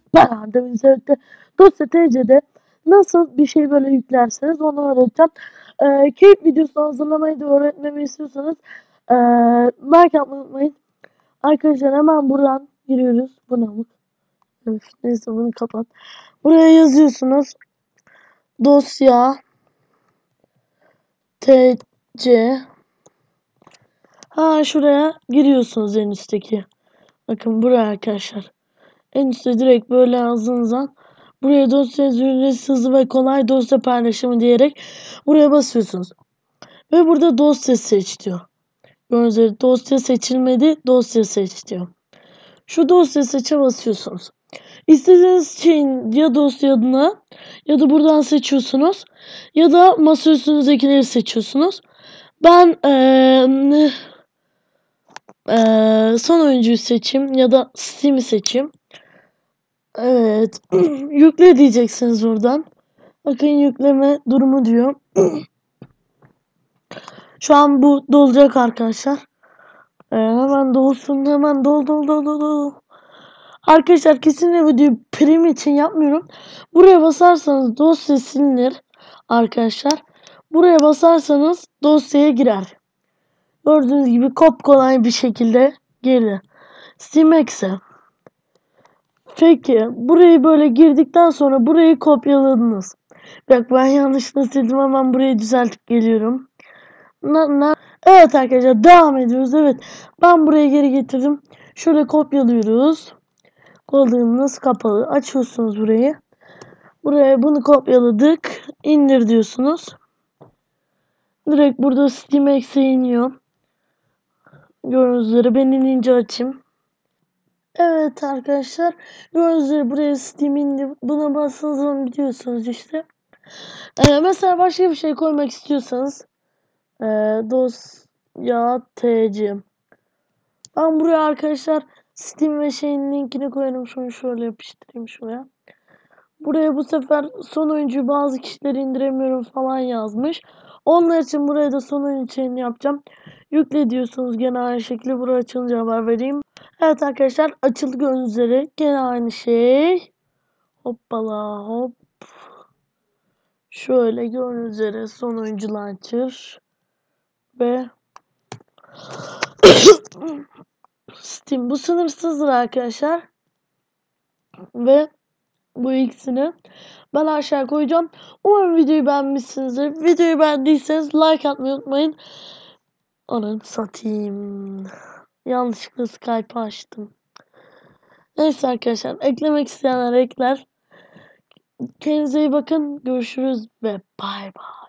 Ben de özellikle dosya TC'de nasıl bir şey böyle yüklerseniz onu öğreteceğim. Ee, keyif videosu hazırlamayı da öğretmemi istiyorsanız ee, like atmayı unutmayın. Arkadaşlar hemen buradan giriyoruz. Bu namık. Öf, neyse bunu kapat. Buraya yazıyorsunuz. Dosya TC Ha şuraya giriyorsunuz en üstteki. Bakın buraya arkadaşlar. En üstte direkt böyle yazdığınızdan buraya dosya ücretsiz hızlı ve kolay dosya paylaşımı diyerek buraya basıyorsunuz. Ve burada dosya seç diyor. Gördüğünüz üzere dosya seçilmedi, dosya seç diyor. Şu dosya seçe basıyorsunuz. İstediğiniz şeyin ya dosya adına ya da buradan seçiyorsunuz ya da masa üstünüzdekileri seçiyorsunuz. Ben ee, ee, son oyuncuyu seçeyim ya da Steam'i seçeyim. Evet. Yükle diyeceksiniz oradan. Bakın yükleme durumu diyor. Şu an bu dolacak arkadaşlar. Ee, hemen dolsun. Hemen dol dol dol dol. Arkadaşlar kesinlikle videoyu prim için yapmıyorum. Buraya basarsanız dosya silinir. Arkadaşlar. Buraya basarsanız dosyaya girer. Gördüğünüz gibi kop kolay bir şekilde girdi. Steamex'e. Peki burayı böyle girdikten sonra burayı kopyaladınız. Bak ben yanlışlıkla sildim hemen burayı düzeltip geliyorum. Na, na. Evet arkadaşlar devam ediyoruz. Evet ben buraya geri getirdim. Şöyle kopyalıyoruz. Kodlarınız kapalı. Açıyorsunuz burayı. Buraya bunu kopyaladık. İndir diyorsunuz. Direkt burada SteamX'e iniyor. Gördüğünüz üzere ben inince açayım. Evet arkadaşlar. Gördüğünüz üzere buraya Steam indi. Buna bassanız onu biliyorsunuz işte. Ee, mesela başka bir şey koymak istiyorsanız e, dosya tc ben buraya arkadaşlar Steam ve şeyin linkini koyarım. Şunu şöyle yapıştırayım şuraya. Buraya bu sefer son oyuncuyu bazı kişileri indiremiyorum falan yazmış. Onlar için buraya da son oyun için yapacağım. Yükle diyorsunuz gene aynı şekilde. Buraya açılınca haber vereyim. Evet arkadaşlar açıldı gördüğünüz üzere. Gene aynı şey. Hoppala hop. Şöyle gördüğünüz üzere son oyuncu launcher. Ve Steam. Bu sınırsızdır arkadaşlar. Ve bu ikisini ben aşağı koyacağım. Umarım videoyu beğenmişsinizdir. Videoyu beğendiyseniz like atmayı unutmayın. Onun satayım. Yanlışlıkla Skype açtım. Neyse arkadaşlar eklemek isteyenler ekler. Kendinize iyi bakın. Görüşürüz ve bay bay.